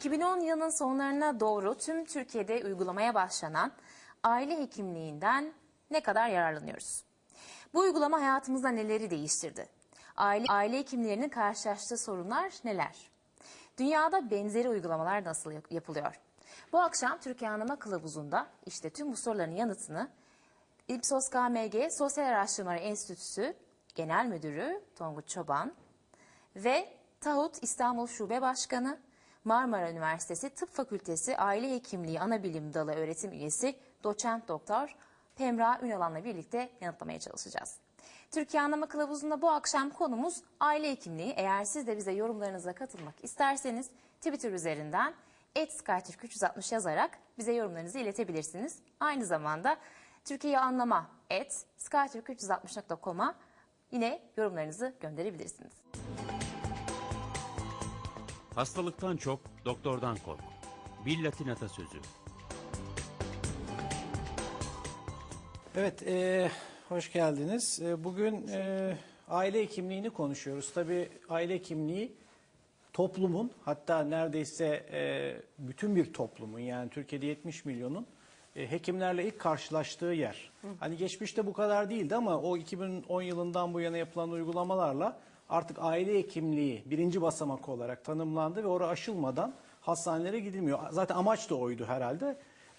2010 yılının sonlarına doğru tüm Türkiye'de uygulamaya başlanan aile hekimliğinden ne kadar yararlanıyoruz? Bu uygulama hayatımızda neleri değiştirdi? Aile, aile hekimlerinin karşılaştığı sorunlar neler? Dünyada benzeri uygulamalar nasıl yap- yapılıyor? Bu akşam Türkiye Anlama Kılavuzu'nda işte tüm bu soruların yanıtını Ipsos KMG Sosyal Araştırmaları Enstitüsü Genel Müdürü Tonguç Çoban ve Tahut İstanbul Şube Başkanı, Marmara Üniversitesi Tıp Fakültesi Aile Hekimliği Anabilim Dalı öğretim üyesi Doçent Doktor Pemra Ünalan'la birlikte yanıtlamaya çalışacağız. Türkiye Anlama Kılavuzu'nda bu akşam konumuz aile hekimliği. Eğer siz de bize yorumlarınıza katılmak isterseniz Twitter üzerinden @skytürk360 yazarak bize yorumlarınızı iletebilirsiniz. Aynı zamanda Türkiye'yi anlama et skytürk360.com'a yine yorumlarınızı gönderebilirsiniz. Hastalıktan çok doktordan kork. Bir Latin atasözü. Evet, e, hoş geldiniz. E, bugün e, aile hekimliğini konuşuyoruz. Tabii aile hekimliği toplumun hatta neredeyse e, bütün bir toplumun yani Türkiye'de 70 milyonun e, hekimlerle ilk karşılaştığı yer. Hani geçmişte bu kadar değildi ama o 2010 yılından bu yana yapılan uygulamalarla artık aile hekimliği birinci basamak olarak tanımlandı ve oraya aşılmadan hastanelere gidilmiyor. Zaten amaç da oydu herhalde.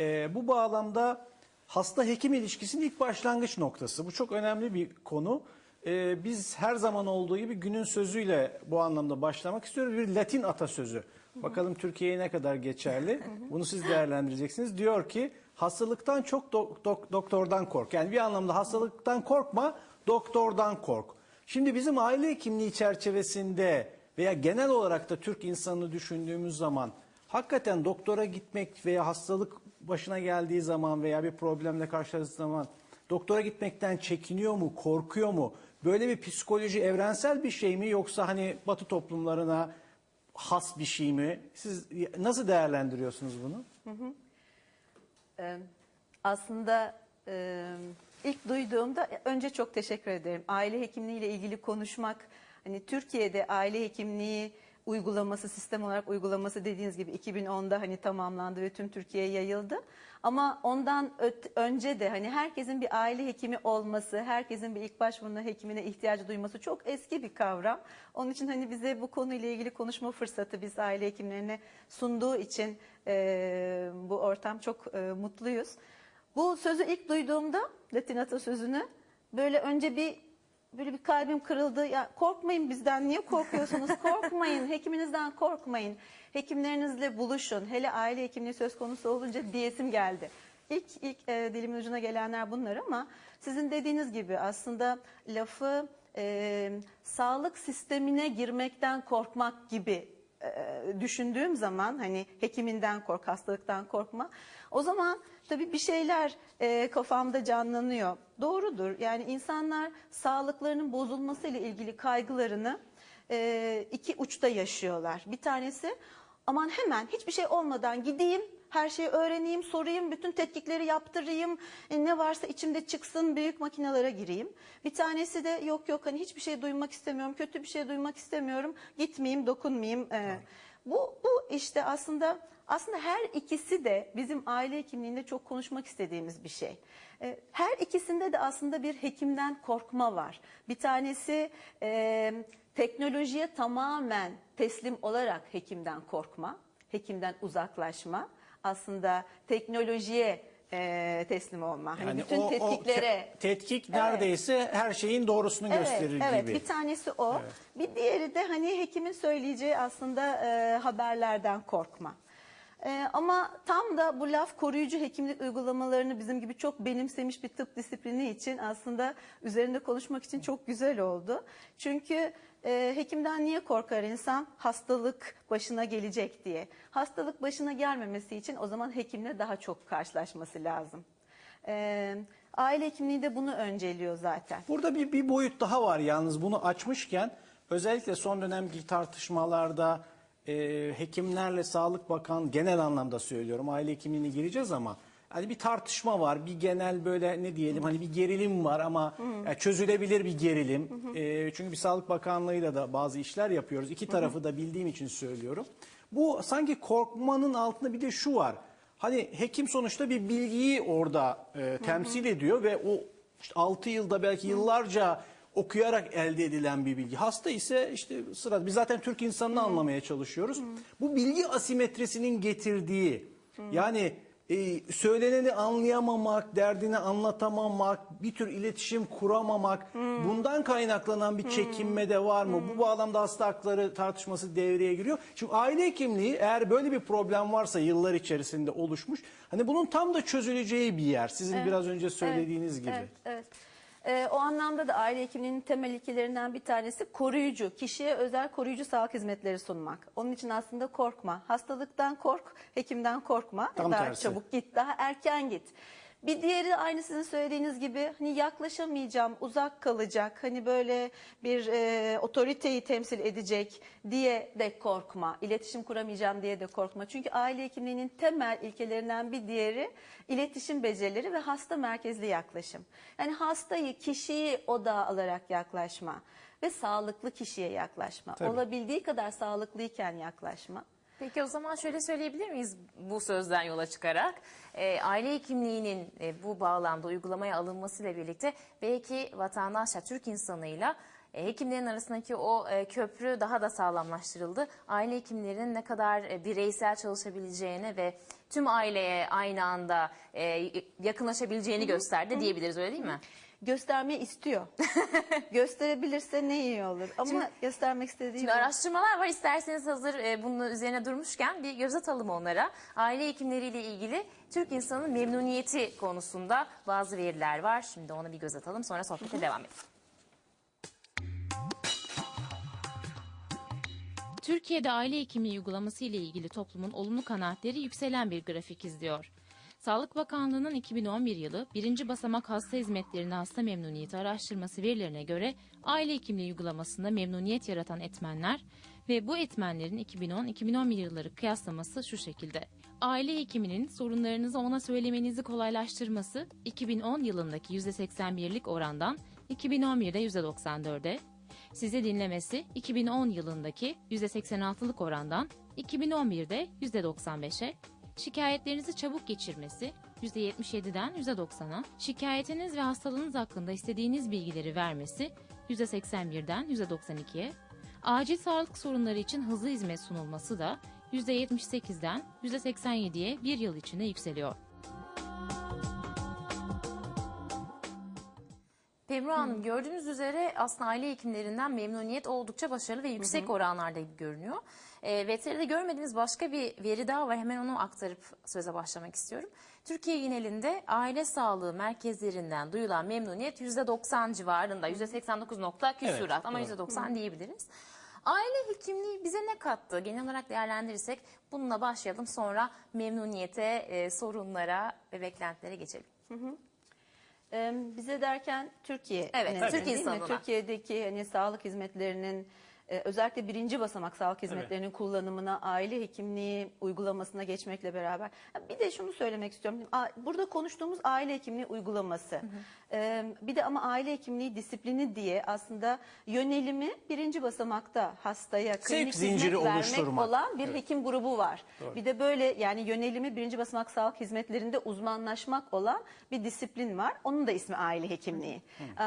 E, bu bağlamda hasta hekim ilişkisinin ilk başlangıç noktası. Bu çok önemli bir konu. Ee, biz her zaman olduğu gibi günün sözüyle bu anlamda başlamak istiyoruz. Bir Latin atasözü. Bakalım Türkiye'ye ne kadar geçerli. Bunu siz değerlendireceksiniz. Diyor ki hastalıktan çok dok- dok- doktordan kork. Yani bir anlamda hastalıktan korkma, doktordan kork. Şimdi bizim aile hekimliği çerçevesinde veya genel olarak da Türk insanını düşündüğümüz zaman hakikaten doktora gitmek veya hastalık başına geldiği zaman veya bir problemle karşılaştığı zaman doktora gitmekten çekiniyor mu, korkuyor mu? Böyle bir psikoloji evrensel bir şey mi yoksa hani Batı toplumlarına has bir şey mi? Siz nasıl değerlendiriyorsunuz bunu? Ee, aslında e, ilk duyduğumda önce çok teşekkür ederim. Aile hekimliği ile ilgili konuşmak, hani Türkiye'de aile hekimliği uygulaması, sistem olarak uygulaması dediğiniz gibi 2010'da hani tamamlandı ve tüm Türkiye'ye yayıldı. Ama ondan önce de hani herkesin bir aile hekimi olması, herkesin bir ilk başvuruna hekimine ihtiyacı duyması çok eski bir kavram. Onun için hani bize bu konuyla ilgili konuşma fırsatı biz aile hekimlerine sunduğu için e, bu ortam çok e, mutluyuz. Bu sözü ilk duyduğumda Latin atasözünü böyle önce bir böyle bir kalbim kırıldı. Ya korkmayın bizden. Niye korkuyorsunuz? Korkmayın. Hekiminizden korkmayın. Hekimlerinizle buluşun. Hele aile hekimliği söz konusu olunca diyesim geldi. İlk ilk e, dilimin ucuna gelenler bunlar ama sizin dediğiniz gibi aslında lafı e, sağlık sistemine girmekten korkmak gibi düşündüğüm zaman hani hekiminden kork, hastalıktan korkma. O zaman tabii bir şeyler e, kafamda canlanıyor. Doğrudur. Yani insanlar sağlıklarının bozulmasıyla ilgili kaygılarını e, iki uçta yaşıyorlar. Bir tanesi aman hemen hiçbir şey olmadan gideyim her şeyi öğreneyim, sorayım, bütün tetkikleri yaptırayım, e, ne varsa içimde çıksın, büyük makinalara gireyim. Bir tanesi de yok yok hani hiçbir şey duymak istemiyorum, kötü bir şey duymak istemiyorum, gitmeyeyim, dokunmayayım. E, bu, bu işte aslında aslında her ikisi de bizim aile hekimliğinde çok konuşmak istediğimiz bir şey. E, Her ikisinde de aslında bir hekimden korkma var. Bir tanesi e, teknolojiye tamamen teslim olarak hekimden korkma, hekimden uzaklaşma. Aslında teknolojiye e, teslim olma. Hani bütün o- o tetkiklere. te- tetkik neredeyse her şeyin doğrusunu gösterir evet, gibi. bir tanesi o. Bir diğeri de hani hekimin söyleyeceği aslında e, haberlerden korkma. E, ama tam da bu laf koruyucu hekimlik uygulamalarını bizim gibi çok benimsemiş bir tıp disiplini için aslında üzerinde konuşmak için çok güzel oldu. Çünkü e, hekimden niye korkar insan? Hastalık başına gelecek diye. Hastalık başına gelmemesi için o zaman hekimle daha çok karşılaşması lazım. E, aile hekimliği de bunu önceliyor zaten. Burada bir, bir boyut daha var yalnız bunu açmışken özellikle son dönemki tartışmalarda e, hekimlerle Sağlık Bakan genel anlamda söylüyorum aile hekimliğine gireceğiz ama hani bir tartışma var bir genel böyle ne diyelim hani bir gerilim var ama yani çözülebilir bir gerilim. E, çünkü bir Sağlık Bakanlığı'yla da bazı işler yapıyoruz. İki tarafı da bildiğim için söylüyorum. Bu sanki korkmanın altında bir de şu var. Hani hekim sonuçta bir bilgiyi orada e, temsil ediyor ve o işte 6 yılda belki yıllarca okuyarak elde edilen bir bilgi. Hasta ise işte sıra biz zaten Türk insanını anlamaya çalışıyoruz. Bu bilgi asimetrisinin getirdiği yani e, söyleneni anlayamamak, derdini anlatamamak, bir tür iletişim kuramamak, bundan kaynaklanan bir çekinme de var mı? Bu bağlamda hasta hakları tartışması devreye giriyor. Şimdi aile hekimliği eğer böyle bir problem varsa yıllar içerisinde oluşmuş, hani bunun tam da çözüleceği bir yer. Sizin biraz önce söylediğiniz gibi. Evet, evet. Ee, o anlamda da aile hekimliğinin temel ilkelerinden bir tanesi koruyucu, kişiye özel koruyucu sağlık hizmetleri sunmak. Onun için aslında korkma. Hastalıktan kork, hekimden korkma. Tam daha tersi. çabuk git, daha erken git. Bir diğeri aynı sizin söylediğiniz gibi hani yaklaşamayacağım, uzak kalacak, hani böyle bir e, otoriteyi temsil edecek diye de korkma. İletişim kuramayacağım diye de korkma. Çünkü aile hekimliğinin temel ilkelerinden bir diğeri iletişim becerileri ve hasta merkezli yaklaşım. Yani hastayı, kişiyi odağa alarak yaklaşma ve sağlıklı kişiye yaklaşma. Tabii. Olabildiği kadar sağlıklıyken yaklaşma. Peki o zaman şöyle söyleyebilir miyiz bu sözden yola çıkarak? Ee, aile hekimliğinin e, bu bağlamda uygulamaya alınmasıyla birlikte belki vatandaşla, Türk insanıyla e, hekimlerin arasındaki o e, köprü daha da sağlamlaştırıldı. Aile hekimlerinin ne kadar e, bireysel çalışabileceğini ve tüm aileye aynı anda e, yakınlaşabileceğini gösterdi diyebiliriz öyle değil mi? Göstermeyi istiyor. Gösterebilirse ne iyi olur. Ama Şimdi- göstermek istediği Şimdi araştırmalar var. İsterseniz hazır e, bunun üzerine durmuşken bir göz atalım onlara. Aile hekimleriyle ilgili Türk insanının memnuniyeti konusunda bazı veriler var. Şimdi ona bir göz atalım sonra sohbete devam edelim. Türkiye'de aile hekimliği uygulaması ile ilgili toplumun olumlu kanaatleri yükselen bir grafik izliyor. Sağlık Bakanlığı'nın 2011 yılı birinci basamak hasta hizmetlerinde hasta memnuniyeti araştırması verilerine göre aile hekimliği uygulamasında memnuniyet yaratan etmenler ve bu etmenlerin 2010-2011 yılları kıyaslaması şu şekilde. Aile hekiminin sorunlarınızı ona söylemenizi kolaylaştırması 2010 yılındaki %81'lik orandan 2011'de %94'e, sizi dinlemesi 2010 yılındaki %86'lık orandan 2011'de %95'e, şikayetlerinizi çabuk geçirmesi %77'den %90'a, şikayetiniz ve hastalığınız hakkında istediğiniz bilgileri vermesi %81'den %92'ye, acil sağlık sorunları için hızlı hizmet sunulması da %78'den %87'ye bir yıl içinde yükseliyor. Pemru Hanım gördüğünüz üzere aslında aile hekimlerinden memnuniyet oldukça başarılı ve yüksek oranlarda görünüyor. E, VTR'de görmediğimiz başka bir veri daha var. Hemen onu aktarıp söze başlamak istiyorum. Türkiye genelinde aile sağlığı merkezlerinden duyulan memnuniyet %90 civarında. %89 nokta küsurat Evet, ama doğru. %90 diyebiliriz. Aile hekimliği bize ne kattı? Genel olarak değerlendirirsek bununla başlayalım. Sonra memnuniyete, e, sorunlara ve beklentilere geçelim. Ee, bize derken Türkiye. Evet, nezdinde Türk insanına. Türkiye'deki hani sağlık hizmetlerinin e, özellikle birinci basamak sağlık hizmetlerinin kullanımına, aile hekimliği uygulamasına geçmekle beraber. Bir de şunu söylemek istiyorum. Burada konuştuğumuz aile hekimliği uygulaması. Bir de ama aile hekimliği disiplini diye aslında yönelimi birinci basamakta hastaya klinik zinciri hizmet vermek oluşturmak. olan bir hekim grubu var. Bir de böyle yani yönelimi birinci basamak sağlık hizmetlerinde uzmanlaşmak olan bir disiplin var. Onun da ismi aile hekimliği.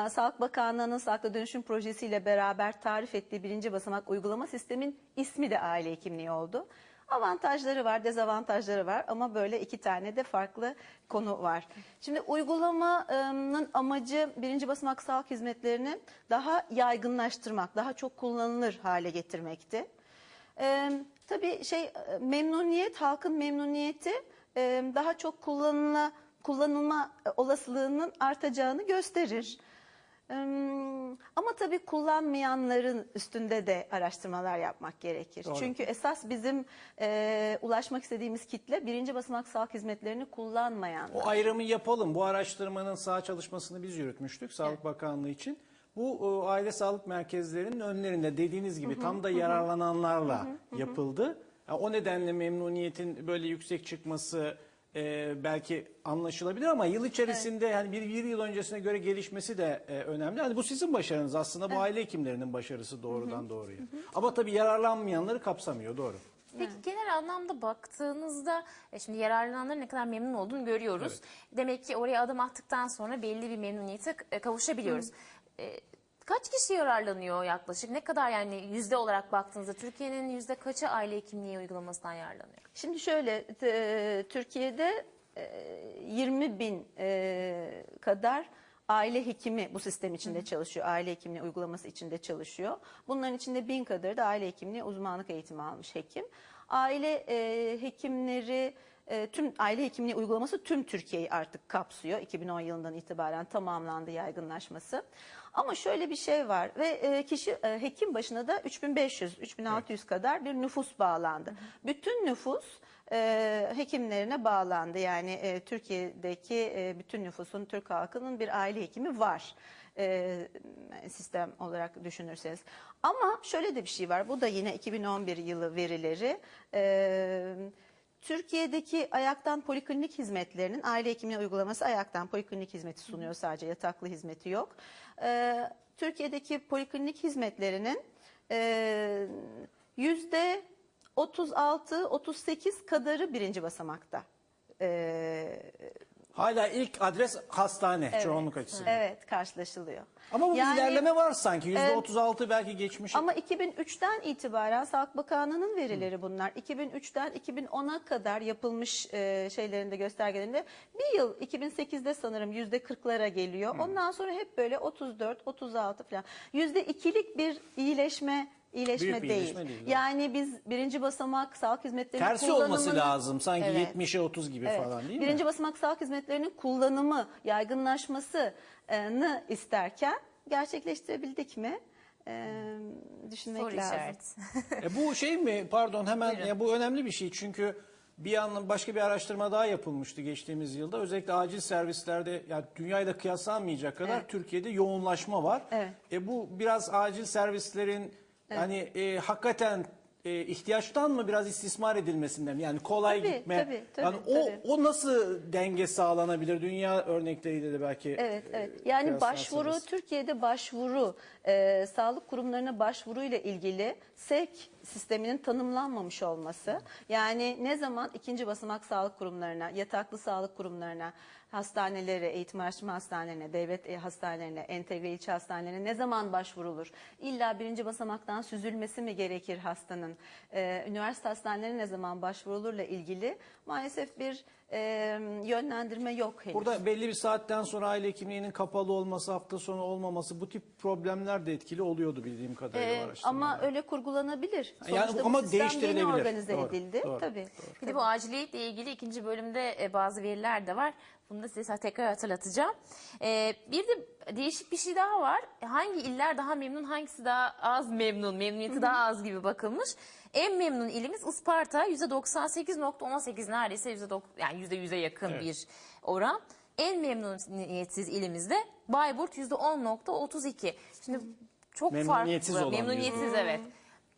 Ee, Sağlık Bakanlığı'nın sağlıkla dönüşüm projesiyle beraber tarif ettiği birinci basamak uygulama sistemin ismi de aile hekimliği oldu. Avantajları var, dezavantajları var ama böyle iki tane de farklı konu var. Şimdi uygulamanın amacı birinci basamak sağlık hizmetlerini daha yaygınlaştırmak, daha çok kullanılır hale getirmekti. Ee, tabii şey memnuniyet, halkın memnuniyeti daha çok kullanılma olasılığının artacağını gösterir. Ama tabii kullanmayanların üstünde de araştırmalar yapmak gerekir. Çünkü esas bizim e, ulaşmak istediğimiz kitle birinci basamak sağlık hizmetlerini kullanmayanlar. O ayrımı yapalım. Bu araştırmanın sağ çalışmasını biz yürütmüştük Sağlık Bakanlığı için. Bu e, aile sağlık merkezlerinin önlerinde dediğiniz gibi tam da yararlananlarla yapıldı. Ya, o nedenle memnuniyetin böyle yüksek çıkması e, belki anlaşılabilir ama yıl içerisinde yani bir, bir yıl öncesine göre gelişmesi de e, önemli. Hani bu sizin başarınız aslında bu aile hekimlerinin başarısı doğrudan doğruya. Ama tabii yararlanmayanları kapsamıyor doğru. Peki genel anlamda baktığınızda e, şimdi yararlananların ne kadar memnun olduğunu görüyoruz. Demek ki oraya adım attıktan sonra belli bir memnuniyete e, kavuşabiliyoruz. E, kaç kişi yararlanıyor yaklaşık? Ne kadar yani yüzde olarak baktığınızda Türkiye'nin yüzde kaçı aile hekimliği uygulamasından yararlanıyor? Şimdi şöyle t- Türkiye'de e, 20 bin e, kadar aile hekimi bu sistem içinde çalışıyor. Aile hekimliği uygulaması içinde çalışıyor. Bunların içinde bin kadarı da aile hekimliği uzmanlık eğitimi almış hekim. Aile e, hekimleri e, tüm aile hekimliği uygulaması tüm Türkiye'yi artık kapsıyor. 2010 yılından itibaren tamamlandı yaygınlaşması. Ama şöyle bir şey var ve e, kişi e, hekim başına da 3500 3600 kadar bir nüfus bağlandı. Bütün nüfus e, hekimlerine bağlandı. Yani e, Türkiye'deki e, bütün nüfusun, Türk halkının bir aile hekimi var e, sistem olarak düşünürseniz. Ama şöyle de bir şey var. Bu da yine 2011 yılı verileri. E, Türkiye'deki ayaktan poliklinik hizmetlerinin aile hekimliği uygulaması ayaktan poliklinik hizmeti sunuyor sadece yataklı hizmeti yok. E, Türkiye'deki poliklinik hizmetlerinin e, yüzde 36-38 kadarı birinci basamakta. E, Hala ilk adres hastane çoğunluk açısından. evet karşılaşılıyor. Ama bu bir Yani- ilerleme var sanki. %36 belki geçmiş. Ama 2003'ten itibaren Sağlık Bakanlığı'nın verileri bunlar. 2003'ten 2010'a kadar yapılmış e, şeylerinde göstergelerinde bir yıl 2008'de sanırım yüzde 40'lara geliyor. Ondan sonra hep böyle 34, 36 falan. Yüzde ikilik bir iyileşme iyileşme Büyük bir değil. iyileşme değil, evet. Yani biz birinci basamak sağlık hizmetlerinin Tersi kullanımını... olması lazım. Sanki Evet. 70'e 30 gibi Evet. falan değil Birinci mi? basamak sağlık hizmetlerinin kullanımı, yaygınlaşmasını isterken gerçekleştirebildik mi? Ee, düşünmek Soru lazım. işareti. E bu şey mi? Pardon hemen ya bu önemli bir şey. Çünkü bir yandan başka bir araştırma daha yapılmıştı geçtiğimiz yılda. Özellikle acil servislerde yani dünyayla kıyaslanmayacak kadar Evet. Türkiye'de yoğunlaşma var. Evet. E bu biraz acil servislerin hani e, hakikaten e, ihtiyaçtan mı biraz istismar edilmesinden mi? yani kolay Tabii, gitme. tabii, tabii, yani o tabii. o nasıl denge sağlanabilir? Dünya örnekleriyle de belki. Evet, e, evet. Yani kıyaslarsanız. başvuru, Türkiye'de başvuru, e, sağlık kurumlarına başvuru ile ilgili sevk sisteminin tanımlanmamış olması. Yani ne zaman ikinci basamak sağlık kurumlarına, yataklı sağlık kurumlarına, hastanelere, eğitim araştırma hastanelerine, devlet e, hastanelerine, entegre ilçe hastanelerine ne zaman başvurulur? İlla birinci basamaktan süzülmesi mi gerekir hastanın? E, üniversite hastanelerine ne zaman başvurulurla ilgili maalesef bir e, yönlendirme yok henüz. Burada belli bir saatten sonra aile hekimliğinin kapalı olması, hafta sonu olmaması bu tip problemler de etkili oluyordu bildiğim kadarıyla Ee, ama öyle kurgulanabilir. Yani Sonuçta ama bu sistem yeni değiştirilebilir. organize Doğru, edildi. doğru, Tabii. Bir de bu aciliyetle ilgili ikinci bölümde bazı veriler de var. Bunu da size tekrar hatırlatacağım. E, bir de değişik bir şey daha var. Hangi iller daha memnun, hangisi daha az memnun, memnuniyeti daha az gibi bakılmış. En memnun ilimiz Isparta %98.18 neredeyse %9 yani %100'e yakın Evet. bir oran. En memnuniyetsiz ilimizde Bayburt %10.32. Şimdi çok Memnuniyetsiz farklı. olan Memnuniyetsiz evet.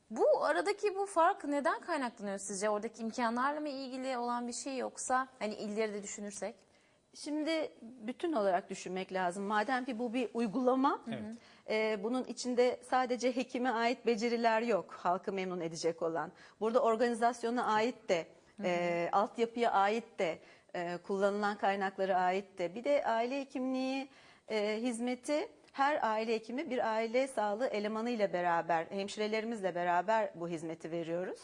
Bu aradaki bu fark neden kaynaklanıyor sizce? Oradaki imkanlarla mı ilgili olan bir şey yoksa hani illeri de düşünürsek? Şimdi bütün olarak düşünmek lazım. Madem ki bu bir uygulama, e, bunun içinde sadece hekime ait beceriler yok, halkı memnun edecek olan. Burada organizasyona ait de, e, altyapıya ait de, e, kullanılan kaynaklara ait de. Bir de aile hekimliği e, hizmeti her aile hekimi bir aile sağlığı elemanı ile beraber, hemşirelerimizle beraber bu hizmeti veriyoruz.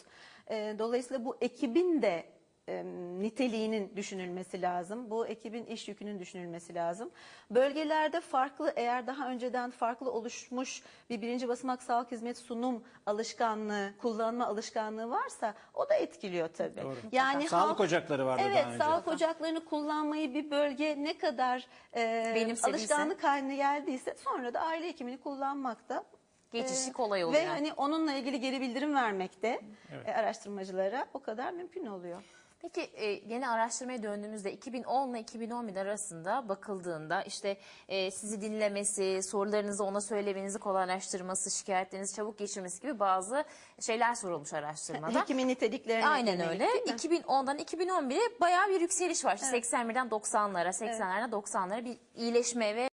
E, dolayısıyla bu ekibin de e, niteliğinin düşünülmesi lazım. Bu ekibin iş yükünün düşünülmesi lazım. Bölgelerde farklı eğer daha önceden farklı oluşmuş bir birinci basamak sağlık hizmet sunum alışkanlığı, kullanma alışkanlığı varsa o da etkiliyor tabii. Doğru. Yani Sağlık halk- ocakları vardı Evet, daha önce. sağlık ocaklarını kullanmayı bir bölge ne kadar e, Benimsediyse. alışkanlık haline geldiyse sonra da aile hekimini kullanmakta Geçişi e, kolay oluyor. Ve hani onunla ilgili geri bildirim vermekte e, araştırmacılara o kadar mümkün oluyor. Peki e, yeni araştırmaya döndüğümüzde 2010 ile 2011 arasında bakıldığında işte e, sizi dinlemesi, sorularınızı ona söylemenizi kolaylaştırması, şikayetlerinizi çabuk geçirmesi gibi bazı şeyler sorulmuş araştırmada. Hekimin niteliklerine Aynen yönelik, öyle. değil mi? 2010'dan 2011'e bayağı bir yükseliş var. İşte 81'den 90'lara, 80'lerden 90'lara bir iyileşme ve